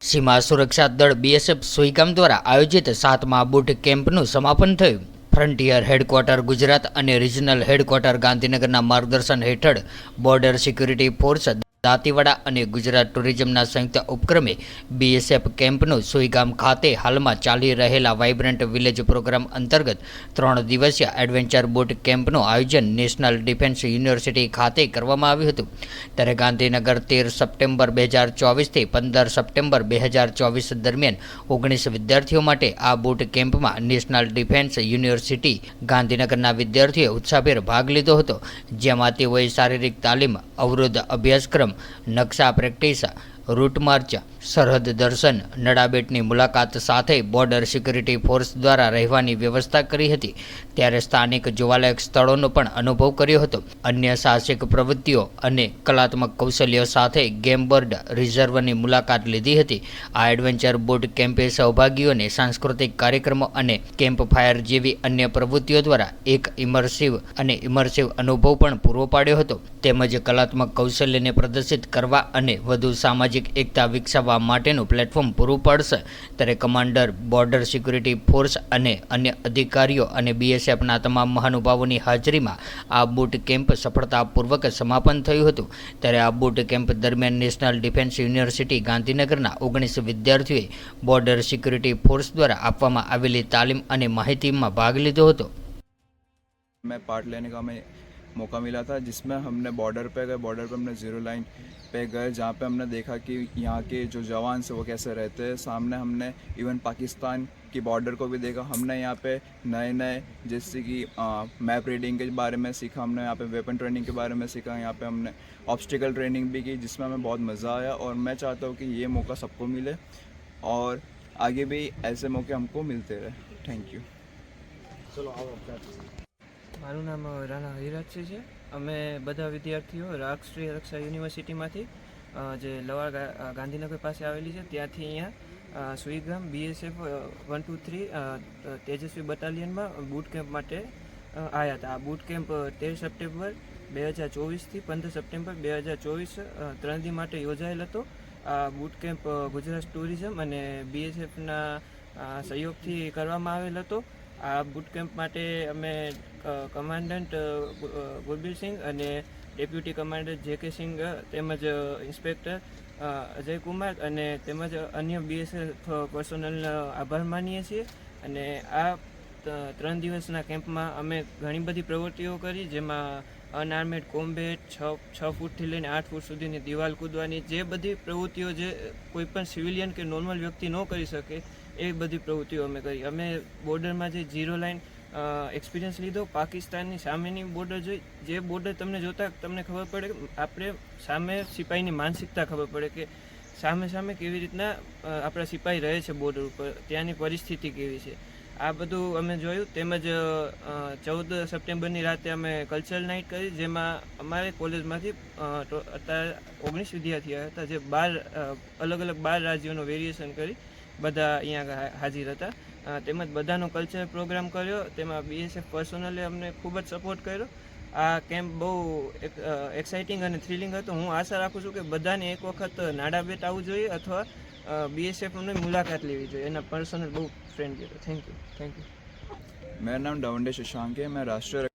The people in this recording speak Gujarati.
સીમા સુરક્ષા દળ બીએસએફ સુઈગામ દ્વારા આયોજિત સાતમા બુટ કેમ્પનું સમાપન થયું. ફ્રન્ટિયર હેડક્વાર્ટર ગુજરાત અને રિજનલ હેડક્વાર્ટર ગાંધીનગરના માર્ગદર્શન હેઠળ બોર્ડર સિક્યુરિટી ફોર્સ દાંતીવાડા અને ગુજરાત ટુરિઝમના સંયુક્ત ઉપક્રમે બીએસએફ કેમ્પનું સુઈગામ ખાતે હાલમાં ચાલી રહેલા વાઇબ્રન્ટ વિલેજ પ્રોગ્રામ અંતર્ગત ત્રણ દિવસીય એડવેન્ચર બોટ કેમ્પનું આયોજન નેશનલ ડિફેન્સ યુનિવર્સિટી ખાતે કરવામાં આવ્યું હતું. ત્યારે ગાંધીનગર તેર સપ્ટેમ્બર બે હજાર ચોવીસથી પંદર સપ્ટેમ્બર બે હજાર ચોવીસ દરમિયાન ઓગણીસ વિદ્યાર્થીઓ માટે આ બુટ કેમ્પમાં નેશનલ ડિફેન્સ યુનિવર્સિટી ગાંધીનગરના વિદ્યાર્થીઓએ ઉત્સાહભેર ભાગ લીધો હતો. જેમાં તેઓએ શારીરિક તાલીમ, અવરોધ અભ્યાસક્રમ નકશા પ્રેક્ટિસ રૂટ માર્ચ, સરહદ દર્શન, નડાબેટની મુલાકાત સાથે બોર્ડર સિક્યુરિટી ફોર્સ દ્વારા રહેવાની વ્યવસ્થા કરી હતી. ત્યારે સ્થાનિક જોવાલાયક સ્થળોનો પણ અનુભવ કર્યો હતો. અન્ય સાહસિક પ્રવૃત્તિઓ અને કલાત્મક કૌશલ્યો સાથે ગેમ બર્ડ રિઝર્વની મુલાકાત લીધી હતી. આ એડવેન્ચર બોટ કેમ્પે સહભાગીઓને સાંસ્કૃતિક કાર્યક્રમો અને કેમ્પ ફાયર જેવી અન્ય પ્રવૃત્તિઓ દ્વારા એક ઇમર્સિવ અને ઇમર્સિવ અનુભવ પણ પૂરો પાડ્યો હતો. તેમજ કલાત્મક કૌશલ્યને પ્રદર્શિત કરવા અને વધુ સામાજિક સામાજિક એકતા વિકસાવવા માટેનું પ્લેટફોર્મ પૂરું પાડશે. ત્યારે કમાન્ડર બોર્ડર સિક્યુરિટી ફોર્સ અને અન્ય અધિકારીઓ અને બીએસએફના તમામ મહાનુભાવોની હાજરીમાં આ બૂટ કેમ્પ સફળતાપૂર્વક સમાપન થયું હતું. ત્યારે આ બૂટ કેમ્પ દરમિયાન નેશનલ ડિફેન્સ યુનિવર્સિટી ગાંધીનગરના ઓગણીસ વિદ્યાર્થીઓએ બોર્ડર સિક્યુરિટી ફોર્સ દ્વારા આપવામાં આવેલી તાલીમ અને માહિતીમાં ભાગ લીધો હતો. મેં પાર્ટ લેને કા મેં मौका मिला था, जिसमें हमने बॉर्डर पे गए बॉर्डर पे हमने ज़ीरो लाइन पे गए, जहाँ पे हमने देखा कि यहाँ के जो जवान से वो कैसे रहते हैं। सामने हमने इवन पाकिस्तान की बॉर्डर को भी देखा। हमने यहाँ पे नए नए जैसे कि मैप रीडिंग के बारे में सीखा, हमने यहाँ पे वेपन ट्रेनिंग के बारे में सीखा, यहाँ पे हमने ऑब्स्टिकल ट्रेनिंग भी की, जिसमें हमें बहुत मज़ा आया और मैं चाहता हूँ कि ये मौका सबको मिले और आगे भी ऐसे मौके हमको मिलते रहे। थैंक यू મારું નામ રાણા હરિરાજસિંહ છે. અમે બધા વિદ્યાર્થીઓ રાષ્ટ્રીય રક્ષા યુનિવર્સિટીમાંથી જે લવાડ ગાંધીનગર પાસે આવેલી છે ત્યાંથી અહીંયા અ, Suigam BSF one two three તેજસ્વી બટાલિયનમાં બૂટ કેમ્પ માટે આવ્યા હતા. આ બૂટ કેમ્પ તેર સપ્ટેમ્બર બે હજાર ચોવીસથી પંદર સપ્ટેમ્બર બે હજાર ચોવીસ ત્રણ દી માટે યોજાયેલ હતો. આ બૂટ કેમ્પ ગુજરાત ટુરિઝમ અને બીએસએફના સહયોગથી કરવામાં આવેલ હતો. આ બુટ કેમ્પ માટે અમે કમાન્ડન્ટ ગુરબીરસિંહ અને ડેપ્યુટી કમાન્ડન્ટ જે કે સિંઘ, તેમજ ઇન્સ્પેક્ટર અજય અજયકુમાર અને તેમજ અન્ય બીએસએફ પર્સોનલનો આભાર માનીએ છીએ. અને આ ત્રણ દિવસના કેમ્પમાં અમે ઘણી બધી પ્રવૃત્તિઓ કરી, જેમાં અનઆર્મેડ કોમ્બેટ, છ છ ફૂટથી લઈને આઠ ફૂટ સુધીની દિવાલ કૂદવાની, જે બધી પ્રવૃત્તિઓ જે કોઈપણ સિવિલિયન કે નોર્મલ વ્યક્તિ ન કરી શકે, એ બધી પ્રવૃત્તિઓ અમે કરી. અમે બોર્ડરમાં જે ઝીરો લાઇન એક્સપિરિયન્સ લીધો, પાકિસ્તાનની સામેની બોર્ડર જોઈ. જે બોર્ડર તમને જોતા તમને ખબર પડે આપણે સામે સિપાહીની માનસિકતા ખબર પડે કે સામે સામે કેવી રીતના આપણા સિપાહી રહે છે બોર્ડર ઉપર, ત્યાંની પરિસ્થિતિ કેવી છે. આ બધું અમે જોયું. તેમજ ચૌદ સપ્ટેમ્બરની રાતે અમે કલ્ચરલ નાઇટ કરી, જેમાં અમારે કોલેજમાંથી અત્યારે ઓગણીસ વિદ્યાર્થીઓ હતા, જે બાર અલગ અલગ બાર રાજ્યોનું વેરિએશન કરી બધા અહીંયા હાજર હતા. તેમજ બધાનો કલ્ચર પ્રોગ્રામ કર્યો. તેમાં બીએસએફ પર્સનલે અમને ખૂબ જ સપોર્ટ કર્યો. આ કેમ્પ બહુ એક્સાઇટિંગ અને થ્રિલિંગ હતું. હું આશા રાખું છું કે બધાને એક વખત નાડાબેટ આવવું જોઈએ, અથવા બીએસએફની મુલાકાત લેવી જોઈએ. એના પર્સનલ બહુ friend thank you thank you મેરા નામ ડવંડે શશાંક, મેં રાષ્ટ્રીય